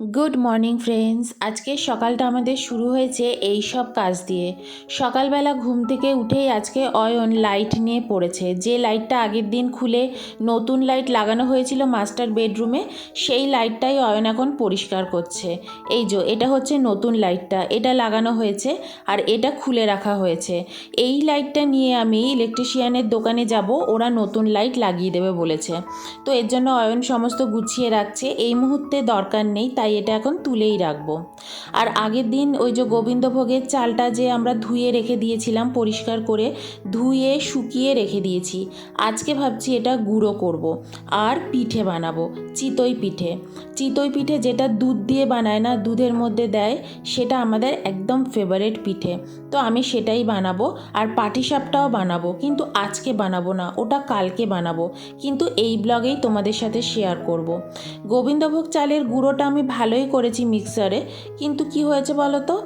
Good morning friends আজকে সকালটা আমাদের শুরু হয়েছে এই সব কাজ দিয়ে। সকালবেলা ঘুম থেকে উঠেই আজকে অয়ন লাইট নিয়ে পড়েছে। যে লাইটটা আগের দিন খুলে নতুন লাইট লাগানো হয়েছিল মাস্টার বেডরুমে সেই লাইটটাই অয়ন এখন পরিষ্কার করছে। এই যে, এটা হচ্ছে নতুন লাইটটা এটা লাগানো হয়েছে আর এটা খুলে রাখা হয়েছে। এই লাইটটা নিয়ে আমি ইলেকট্রিশিয়ানের দোকানে যাব, ওরা নতুন লাইট লাগিয়ে দেবে বলেছে। তো এর জন্য অয়ন সমস্ত গুছিয়ে রাখছে। এই মুহূর্তে দরকার নেই, তাই এটা এখন তুলেই রাখব আর আগের দিন ওই যে গোবিন্দভোগের চালটা যে আমরা ধুয়ে রেখে দিয়েছিলাম, পরিষ্কার করে ধুয়ে শুকিয়ে রেখে দিয়েছি, আজকে ভাবছি এটা গুঁড়ো করব। আর পিঠে বানাবো, চিতই পিঠে চিতই পিঠে যেটা দুধ দিয়ে বানায় না, দুধের মধ্যে দেয়, সেটা আমাদের একদম ফেভারেট পিঠে তো আমি সেটাই বানাবো আর পাটিসাপটাও বানাবো, কিন্তু আজকে বানাবো না, ওটা কালকে বানাবো কিন্তু এই ব্লগেই তোমাদের সাথে শেয়ার করব। গোবিন্দভোগ চালের গুঁড়োটা আমি ভালোই করেছি মিক্সারে। কিন্তু কি হয়েছে বলো তো?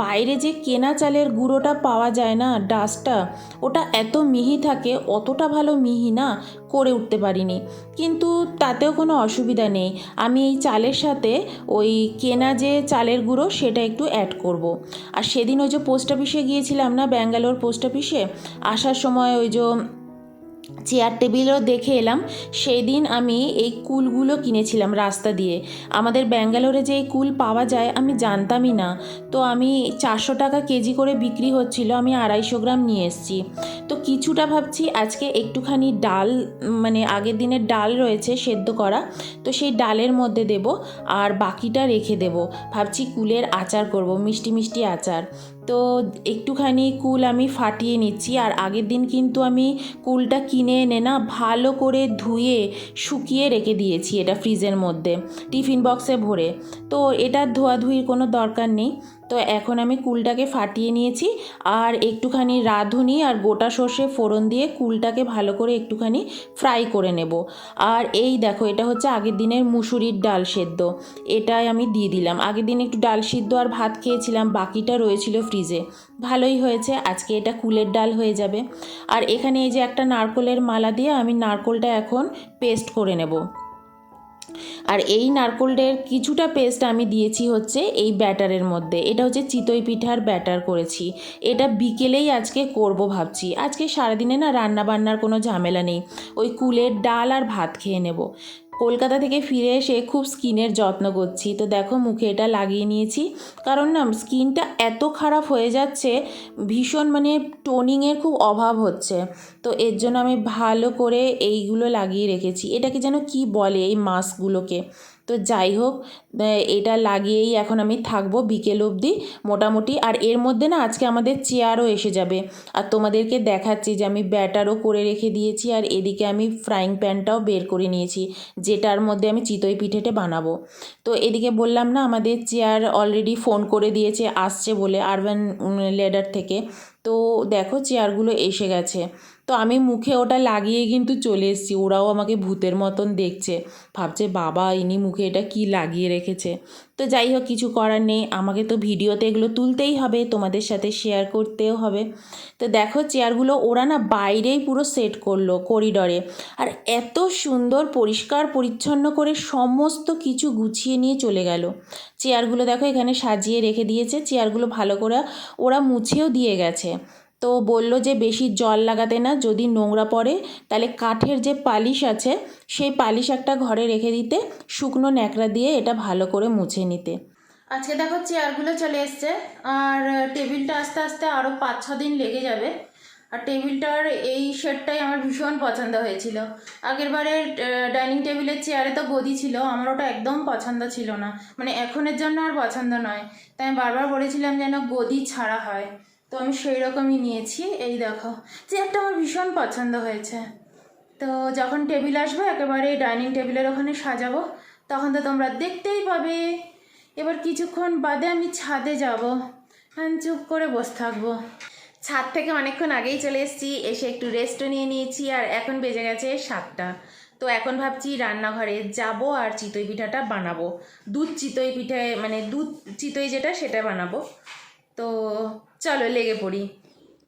বাইরে যে কেনা চালের গুঁড়োটা পাওয়া যায় না, ডাস্টটা, ওটা এত মিহি থাকে, অতটা ভালো মিহি না, করে উঠতে পারিনি। কিন্তু তাতেও কোনো অসুবিধা নেই। আমি এই চালের সাথে ওই কেনা যে চালের গুঁড়ো, সেটা একটু অ্যাড করব। আর সেদিন ওই যে পোস্ট অফিসে গিয়েছিলাম না ব্যাঙ্গালোর পোস্ট অফিসে আসার সময় ওই যে চেয়ার টেবিলও দেখে এলাম সেই দিন আমি এই কুলগুলো কিনেছিলাম রাস্তা দিয়ে। আমাদের ব্যাঙ্গালোরে যে এই কুল পাওয়া যায় আমি জানতামই না। তো আমি চারশো টাকা কেজি করে বিক্রি হচ্ছিল, আমি আড়াইশো গ্রাম নিয়ে এসেছি। তো কিছুটা ভাবছি আজকে একটুখানি ডাল মানে আগের দিনের ডাল রয়েছে সেদ্ধ করা, তো সেই ডালের মধ্যে দেব আর বাকিটা রেখে দেব। ভাবছি কুলের আচার করব, মিষ্টি মিষ্টি আচার। তো একটুখানি কুল আমি ফাটিয়ে নিচ্ছি আর আগের দিন কিন্তু আমি কুলটা কিনে এনে না ভালো করে ধুয়ে শুকিয়ে রেখে দিয়েছি এটা ফ্রিজের মধ্যে, টিফিন বক্সে ভরে। তো এটার ধোয়াধুয়ির কোনো দরকার নেই। তো এখন আমি কুলটাকে ফাটিয়ে নিয়েছি আর একটুখানি রাঁধুনি আর গোটা সর্ষে ফোড়ন দিয়ে কুলটাকে ভালো করে একটুখানি ফ্রাই করে নেব। আর এই দেখো, এটা হচ্ছে আগের দিনের মুসুরির ডাল সেদ্ধ। এটাই আমি দিয়ে দিলাম। আগের দিন একটু ডাল সিদ্ধ আর ভাত খেয়েছিলাম, বাকিটা রয়েছিল ফ্রিজে। ভালোই হয়েছে, আজকে এটা কুলের ডাল হয়ে যাবে। আর এখানে এই যে একটা নারকোলের মালা দিয়ে আমি নারকোলটা এখন পেস্ট করে নেব। আর এই নারকোলের কিছুটা পেস্ট আমি দিয়েছি হচ্ছে এই ব্যাটারের মধ্যে। এটা হচ্ছে চিতই পিঠার ব্যাটার করেছি। এটা বিকেলেই আজকে করব ভাবছি। আজকে সারাদিনে না রান্না বান্নার কোনো ঝামেলা নেই। ওই কুলের ডাল আর ভাত খেয়ে নেব। কলকাতা থেকে ফিরে এসে খুব স্কিনের যত্ন করছি। তো দেখো মুখে এটা লাগিয়ে নিয়েছি। কারণ না, স্কিনটা এত খারাপ হয়ে যাচ্ছে, ভীষণ মানে টোনিংয়ের খুব অভাব হচ্ছে। তো এর জন্য আমি ভালো করে এইগুলো লাগিয়ে রেখেছি। এটাকে যেন কি বলে এই মাস্কগুলোকে তো যাই হোক এটা লাগিয়েই এখন আমি থাকব বিকেল অবধি মোটামুটি। আর এর মধ্যে না আজকে আমাদের চেয়ারও এসে যাবে। আর তোমাদেরকে দেখাচ্ছি যে আমি ব্যাটারও করে রেখে দিয়েছি আর এদিকে আমি ফ্রাইং প্যানটাও বের করে নিয়েছি, যেটার মধ্যে আমি চিতই পিঠেটা বানাবো। তো এদিকে বললাম না, আমাদের চেয়ার অলরেডি ফোন করে দিয়েছে, আসছে বলে আরবান লেডার থেকে। তো দেখো চেয়ারগুলো এসে গেছে। তো আমি মুখে ওটা লাগিয়ে কিন্তু চলে এসেছি, ওরাও আমাকে ভূতের মতন দেখছে। ভাবছে, বাবা, ইনি মুখে এটা কি লাগিয়ে রেখেছে? তো যাই হোক, কিছু করার নেই। আমাকে তো ভিডিওতে এগুলো তুলতেই হবে, তোমাদের সাথে শেয়ার করতেও হবে। তো দেখো চেয়ারগুলো ওরা না বাইরেই পুরো সেট করল করিডরে আর এত সুন্দর, পরিষ্কার, পরিচ্ছন্ন করে সমস্ত কিছু গুছিয়ে নিয়ে চলে গেল। চেয়ারগুলো দেখো, এখানে সাজিয়ে রেখে দিয়েছে। চেয়ারগুলো ভালো করে ওরা মুছেও দিয়ে গেছে। তো বলল যে বেশি জল লাগাতে না, যদি নোংরা পড়ে, তাহলে কাঠের যে পালিশ আছে, সেই পালিশ একটা ঘরে রেখে দিতে, শুকনো ন্যাকড়া দিয়ে এটা ভালো করে মুছে নিতে। আজকে দেখো চেয়ারগুলো চলে এসছে, আর টেবিলটা আস্তে আস্তে আরও পাঁচ ছ দিন লেগে যাবে। আর টেবিলটার এই শেডটাই আমার ভীষণ পছন্দ হয়েছিল। আগের বারে ডাইনিং টেবিলের চেয়ারে তো গদি ছিল, আমার ওটা একদম পছন্দ ছিল না। মানে এখনের জন্য আর পছন্দ নয়। তাই আমি বারবার বলেছিলাম যেন গদি ছাড়া হয়। তো আমি সেই রকমই নিয়েছি। এই দেখো চেয়ারটা আমার ভীষণ পছন্দ হয়েছে। তো যখন টেবিল আসবে, একেবারে ডাইনিং টেবিলের ওখানে সাজাবো, তখন তো তোমরা দেখতেই পাবে। এবার কিছুক্ষণ বাদে আমি ছাদে যাব। হ্যাঁ চুপ করে বসে থাকব। ছাদ থেকে অনেকক্ষণ আগেই চলে এসেছি, এসে একটু রেস্টও নিয়ে নিয়েছি, আর এখন বেজে গেছে সাতটা। তো এখন ভাবছি রান্নাঘরে যাব আর চিতই পিঠাটা বানাবো। দুধ চিতই পিঠে মানে দুধ চিতই যেটা, সেটা বানাবো। তো চলো লেগে পড়ি।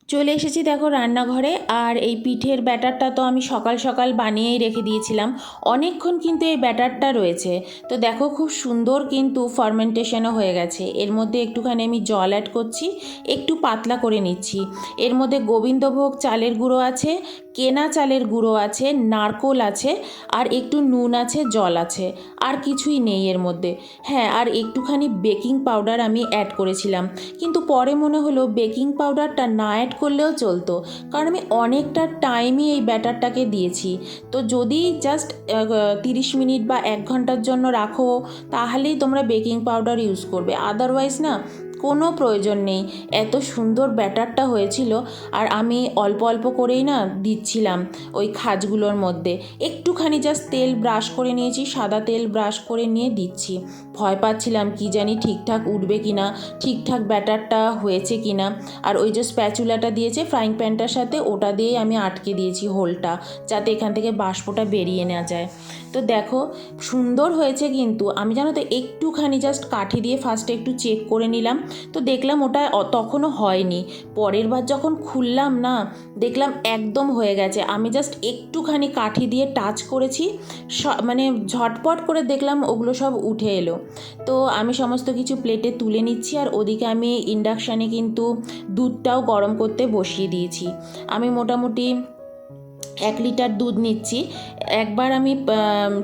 চলে এসেছি দেখো রান্নাঘরে, আর এই পিঠের ব্যাটারটা তো আমি সকাল সকাল বানিয়েই রেখে দিয়েছিলাম। অনেকক্ষণ কিন্তু এই ব্যাটারটা রয়েছে। তো দেখো খুব সুন্দর কিন্তু ফার্মেন্টেশনও হয়ে গেছে। এর মধ্যে একটুখানি আমি জল অ্যাড করছি, একটু পাতলা করে নিচ্ছি। এর মধ্যে গোবিন্দভোগ চালের গুঁড়ো আছে, কেনা চালের গুঁড়ো আছে, নারকোল আছে, আর একটু নুন আছে, জল আছে। আর কিছুই নেই এর মধ্যে। হ্যাঁ আর একটুখানি বেকিং পাউডার আমি অ্যাড করেছিলাম। কিন্তু পরে মনে হলো বেকিং পাউডারটা না অ্যাড করলেও চলতো। কারণ আমি অনেকটা টাইমই এই ব্যাটারটাকে দিয়েছি। তো যদি জাস্ট তিরিশ মিনিট বা এক ঘণ্টার জন্য রাখো, তাহলেই তোমরা বেকিং পাউডার ইউজ করবে। আদারওয়াইজ না কোনো প্রয়োজন নেই। এত সুন্দর ব্যাটারটা হয়েছিল আর আমি অল্প অল্প করেই না দিচ্ছিলাম ওই খাজগুলোর মধ্যে। একটুখানি জাস্ট তেল ব্রাশ করে নিয়েছি, সাদা তেল ব্রাশ করে নিয়ে দিচ্ছি। ভয় পাচ্ছিলাম কি জানি ঠিকঠাক উঠবে কি না ঠিকঠাক ব্যাটারটা হয়েছে কি না আর ওই যে স্প্যাচুলাটা দিয়েছে ফ্রাইং প্যানটার সাথে, ওটা দিয়েই আমি আটকে দিয়েছি হোলটা, যাতে এখান থেকে বাষ্পটা বেরিয়ে নেওয়া যায়। তো দেখো, সুন্দর হয়েছে কিন্তু। আমি জানো তো, একটুখানি জাস্ট কাঠি দিয়ে ফার্স্টে একটু চেক করে নিলাম। তো দেখলাম ওটা তখনও হয়নি। পরের বার যখন খুললাম না, দেখলাম একদম হয়ে গেছে। আমি জাস্ট একটুখানি কাঠি দিয়ে টাচ করেছি মানে ঝটপট করে দেখলাম ওগুলো সব উঠে এলো। তো আমি সমস্ত কিছু প্লেটে তুলে নিচ্ছি আর ওদিকে আমি ইন্ডাকশানে কিন্তু দুধটাও গরম করতে বসিয়ে দিয়েছি। আমি মোটামুটি এক লিটার দুধ নিচ্ছি। একবার আমি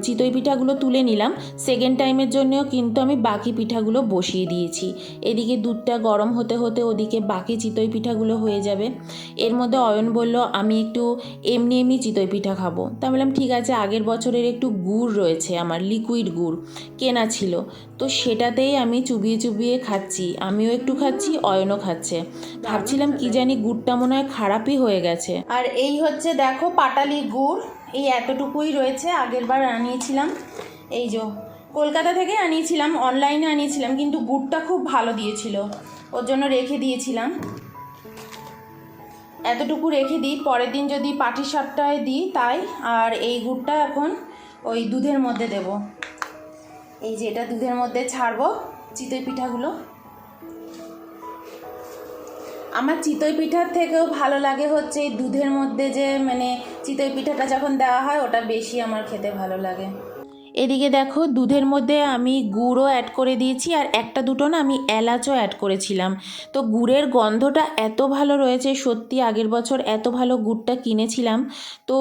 চিতই পিঠাগুলো তুলে নিলাম। সেকেন্ড টাইমের জন্যও কিন্তু আমি বাকি পিঠাগুলো বসিয়ে দিয়েছি। এদিকে দুধটা গরম হতে হতে ওদিকে বাকি চিতই পিঠাগুলো হয়ে যাবে। এর মধ্যে অয়ন বলল, আমি একটু এমনি এমনি চিতই পিঠা খাব। তা বললাম, ঠিক আছে, আগের বছরের একটু গুড় রয়েছে, আমার লিকুইড গুড়, কেনা ছিল। তো সেটাতেই আমি চুবিয়ে চুবিয়ে খাচ্ছি। আমিও একটু খাচ্ছি, অয়নও খাচ্ছে। ভাবছিলাম কি জানি গুড়টা মনে হয় খারাপই হয়ে গেছে। আর এই হচ্ছে, দেখো পাটালি গুড়, এই এতটুকুই রয়েছে, আগের বার আনিয়েছিলাম। এই যে, কলকাতা থেকে আনিয়েছিলাম অনলাইনে আনিয়েছিলাম, কিন্তু গুড়টা খুব ভালো দিয়েছিল। ওর জন্য রেখে দিয়েছিলাম। এতটুকু রেখে দিই, পরের দিন যদি পাটি সাপটায় দিই তাই, আর এই গুড়টা এখন ওই দুধের মধ্যে দেব। এই যে, এটা দুধের মধ্যে ছাড়বো, চিতই পিঠাগুলো। আমার চিতই পিঠার থেকেও ভালো লাগে হচ্ছে এই দুধের মধ্যে যে মানে চিতই পিঠাটা যখন দেওয়া হয়, ওটা বেশি আমার খেতে ভালো লাগে। এদিকে দেখো, দুধের মধ্যে আমি গুড়ও অ্যাড করে দিয়েছি আর একটা দুটো না আমি এলাচও অ্যাড করেছিলাম। তো গুড়ের গন্ধটা এত ভালো রয়েছে, সত্যি আগের বছর এত ভালো গুড়টা কিনেছিলাম। তো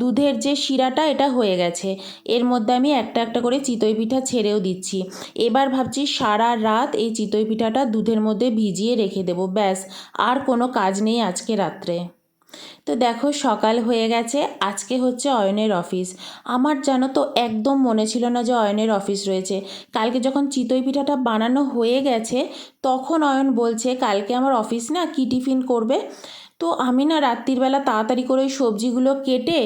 দুধের যে শিরাটা এটা হয়ে গেছে। এর মধ্যে আমি একটা একটা করে চিতই পিঠা ছেড়েও দিচ্ছি। এবার ভাবছি সারা রাত এই চিতই পিঠাটা দুধের মধ্যে ভিজিয়ে রেখে দেবো, ব্যাস। আর কোনো কাজ নেই আজকে রাত্রে। তো দেখো সকাল হয়ে গেছে, আজকে হচ্ছে অয়নের অফিস আমার জানো তো একদম মনে ছিল না যে অয়নের অফিস রয়েছে। কালকে যখন চিতই পিঠাটা বানানো হয়ে গেছে, তখন অয়ন বলছে, কালকে আমার অফিস না কি টিফিন করবে? তো আমি না রাত্রিবেলা তাড়াতাড়ি করে ওই সবজিগুলো কেটে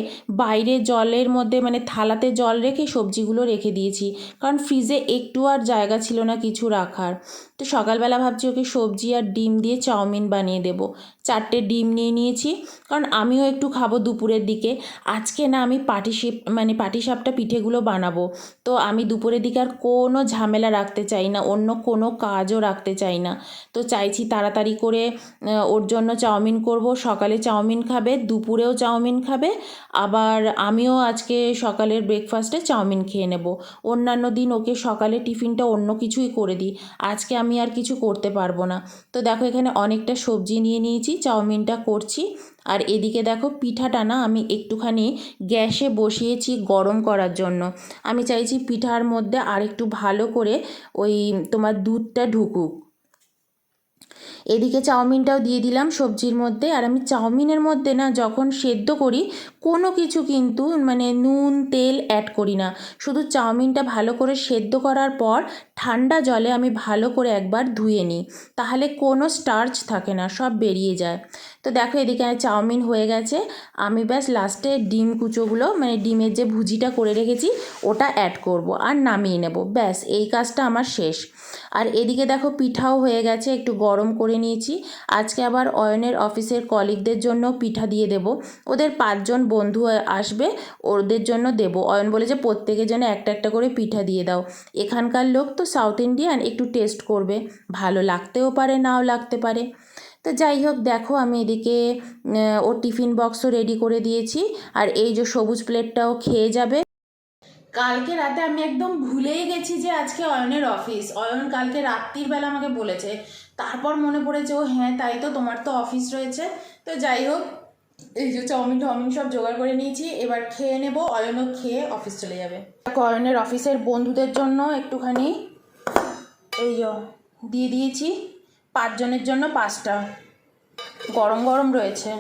বাইরে জলের মধ্যে মানে থালাতে জল রেখে সবজিগুলো রেখে দিয়েছি। কারণ ফ্রিজে একটু আর জায়গা ছিল না কিছু রাখার। তো সকালবেলা ভাবছি ওকে সবজি আর ডিম দিয়ে চাউমিন বানিয়ে দেবো। চারটে ডিম নিয়ে নিয়েছি। কারণ আমিও একটু খাব দুপুরের দিকে। আজকে না আমি পাটিসাপ মানে পাটিসাপটা পিঠেগুলো বানাবো। তো আমি দুপুরের দিকে আর কোনো ঝামেলা রাখতে চাই না, অন্য কোনো কাজও রাখতে চাই না। তো চাইছি তাড়াতাড়ি করে ওর জন্য চাউমিন করব। সকালে চাউমিন খাবে, দুপুরেও চাউমিন খাবে। আবার আমিও আজকে সকালের ব্রেকফাস্টে চাউমিন খেয়ে নেব। অন্যান্য দিন ওকে সকালে টিফিনটা অন্য কিছুই করে দিই। আজকে আমি আর কিছু করতে পারব না। তো দেখো এখানে অনেকটা সবজি নিয়ে নিয়েছি, চাউমিনটা করছি। আর এদিকে দেখো পিঠাটা না আমি একটুখানি গ্যাসে বসিয়েছি গরম করার জন্য। আমি চাইছি পিঠার মধ্যে আর একটু ভালো করে ওই তোমার দুধটা ঢুকুক। এদিকে চাউমিনটাও দিয়ে দিলাম সবজির মধ্যে। আর আমি চাউমিনের মধ্যে না যখন সেদ্ধ করি কোনো কিছু কিন্তু মানে নুন, তেল অ্যাড করি না। শুধু চাউমিনটা ভালো করে সেদ্ধ করার পর ঠান্ডা জলে আমি ভালো করে একবার ধুয়ে নিই। তাহলে কোনো স্টার্চ থাকে না, সব বেরিয়ে যায়। তো দেখো এদিকে চাউমিন হয়ে গেছে। আমি ব্যাস লাস্টে ডিম কুচোগুলো মানে ডিমের যে ভুজিটা করে রেখেছি, ওটা অ্যাড করব আর নামিয়ে নেব। ব্যাস, এই কাজটা আমার শেষ। আর এদিকে দেখো পিঠাও হয়ে গেছে, একটু গরম করে নিয়েছি। আজকে আবার অয়নের অফিসের কলিগদের জন্য পিঠা দিয়ে দেব। ওদের পাঁচজন বন্ধু আসবে, ওদের জন্য দেব। অয়ন বলেছে প্রত্যেকের জন্য একটা একটা করে পিঠা দিয়ে দাও। এখানকার লোক তো সাউথ ইন্ডিয়ান একটু টেস্ট করবে। ভালো লাগতেও পারে, নাও লাগতে পারে। তো যাই হোক, দেখো আমি এদিকে ওর টিফিন বক্সও রেডি করে দিয়েছি। আর এই যে সবুজ প্লেটটাও খেয়ে যাবে। কালকে রাতে আমি একদম ভুলেই গেছি যে আজকে অয়নের অফিস অয়ন কালকে রাত্রির বেলা আমাকে বলেছে। তারপর মনে পড়েছে, ও হ্যাঁ তাই তো, তোমার তো অফিস রয়েছে। তো যাই হোক এই যে চাউমিন টাউমিন সব জোগাড় করে নিয়েছি, এবার খেয়ে নেব, অয়নও খেয়ে অফিস চলে যাবে। অয়নের অফিসের বন্ধুদের জন্য একটুখানি এই যে দিয়ে দিয়েছি, পাঁচজনের জন্য পাঁচটা। গরম গরম রয়েছে।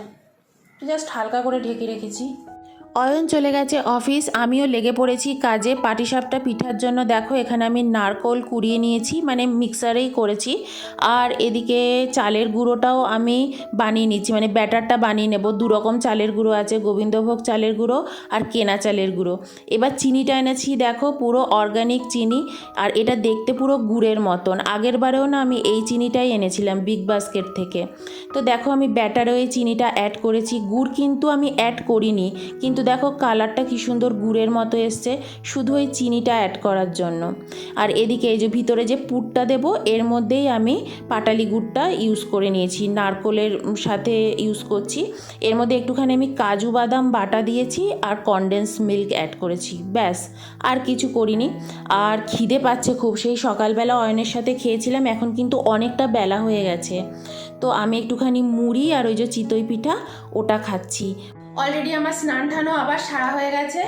জাস্ট হালকা করে ঢেকে রেখেছি। অয়ন চলে গেছে অফিস, আমিও লেগে পড়েছি কাজে। পাটিসাপটা পিঠার জন্য দেখো, এখানে আমি নারকোল কুড়িয়ে নিয়েছি মানে মিক্সারেই করেছি। আর এদিকে চালের গুঁড়োটাও আমি বানিয়ে নিচ্ছি মানে ব্যাটারটা বানিয়ে নেব। দু রকম চালের গুঁড়ো আছে, গোবিন্দভোগ চালের গুঁড়ো আর কেনা চালের গুঁড়ো। এবার চিনিটা এনেছি, দেখো, পুরো অর্গানিক চিনি। আর এটা দেখতে পুরো গুড়ের মতন। আগের বারেও না আমি এই চিনিটাই এনেছিলাম বিগ বাস্কেট থেকে। তো দেখো, আমি ব্যাটারে ওই চিনিটা অ্যাড করেছি। গুড় কিন্তু আমি অ্যাড করিনি, কিন্তু দেখো কালারটা কি সুন্দর গুড়ের মতো এসছে, শুধু ওই চিনিটা অ্যাড করার জন্য। আর এদিকে এই যে ভিতরে যে পুরটা দেবো, এর মধ্যেই আমি পাটালি গুড়টা ইউজ করে নিয়েছি, নারকোলের সাথে ইউজ করছি। এর মধ্যে একটুখানি আমি কাজু বাদাম বাটা দিয়েছি আর কনডেন্স মিল্ক অ্যাড করেছি, ব্যাস, আর কিছু করিনি। আর খিদে পাচ্ছে খুব, সেই সকালবেলা অয়নের সাথে খেয়েছিলাম, এখন কিন্তু অনেকটা বেলা হয়ে গেছে। তো আমি একটুখানি মুড়ি আর ওই যে চিতই পিঠা, ওটা খাচ্ছি। অলরেডি আমার স্নান টানও আবার সারা হয়ে গেছে।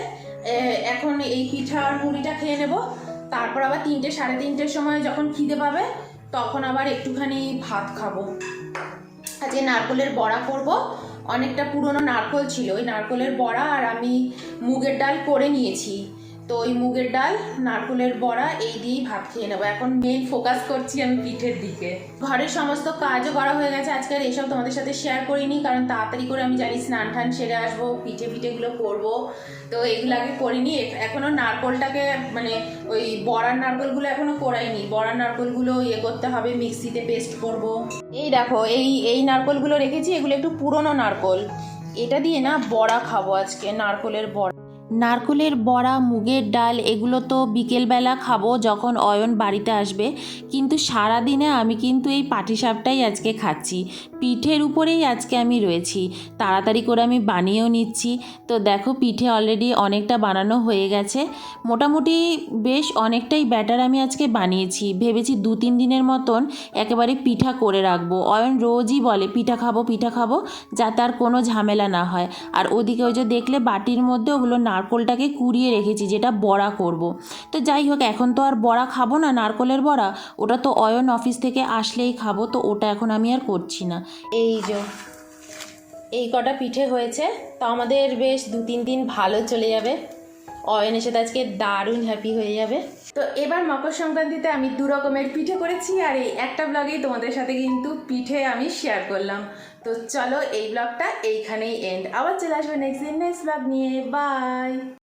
এখন এই পিঠা আর মুড়িটা খেয়ে নেব। তারপর আবার তিনটে, সাড়ে তিনটের সময় যখন খিদে পাবে, তখন আবার একটুখানি ভাত খাব। আজকে নারকলের বড়া করব। অনেকটা পুরনো নারকল ছিল। ওই নারকলের বড়া আর আমি মুগের ডাল করে নিয়েছি। তো ওই মুগের ডাল, নারকলের বড়া, এই দিয়েই ভাত খেয়ে নেব। এখন মেন ফোকাস করছি আমি পিঠের দিকে। ঘরের সমস্ত কাজও করা হয়ে গেছে। আজকে আর এসব তোমাদের সাথে শেয়ার করিনি, কারণ তাড়াতাড়ি করে আমি জানি স্নান টান সেরে আসব, পিঠে পিঠেগুলো করব। তো এগুলো আগে করিনি। এখ- এখনও নারকলটাকে মানে ওই বড়ার নারকলগুলো এখনও করাইনি। বড়ার নারকলগুলো ইয়ে করতে হবে, মিক্সিতে পেস্ট করব। এই দেখো, এই এই নারকলগুলো রেখেছি। এগুলো একটু পুরনো নারকল। এটা দিয়ে না বড়া খাব আজকে, নারকলের বড়া। নারকলের বড়া, মুগের ডাল, এগুলো তো বিকেলবেলা খাব যখন অয়ন বাড়িতে আসবে। কিন্তু সারা দিনে আমি কিন্তু এই পাটিসাপটাই আজকে খাচ্ছি। পিঠের উপরেই আজকে আমি রয়েছি। তাড়াতাড়ি করে আমি বানিয়েও নিচ্ছি। তো দেখো পিঠে অলরেডি অনেকটা বানানো হয়ে গেছে। মোটামুটি বেশ অনেকটাই ব্যাটার আমি আজকে বানিয়েছি। ভেবেছি দু তিন দিনের মতন একেবারে পিঠা করে রাখব। অয়ন রোজই বলে, পিঠা খাব পিঠা খাব, যাতে আর কোনো ঝামেলা না হয়। আর ওদিকে ওই যে দেখলে বাটির মধ্যে ওগুলো নারকোলটাকে কুড়িয়ে রেখেছি, যেটা বড়া করব। তো যাই হোক, এখন তো আর বড়া খাব না, নারকলের বড়া। ওটা তো অয়ন অফিস থেকে আসলেই খাব, তো ওটা এখন আমি আর করছি না। এই যে, এই কটা পিঠে হয়েছে, তো আমাদের বেশ দু তিন দিন ভালো চলে যাবে। অয়ন এসে তো আজকে দারুণ হ্যাপি হয়ে যাবে। তো এবার মকর সংক্রান্তিতে আমি দু রকমের পিঠে করেছি, আর এই একটা ব্লগেই তোমাদের সাথে কিন্তু পিঠে আমি শেয়ার করলাম। তো চলো এই ব্লগটা এইখানেই এন্ড আবার চলে আসবে নেক্সট দিন নেক্সট ব্লগ নিয়ে। বাই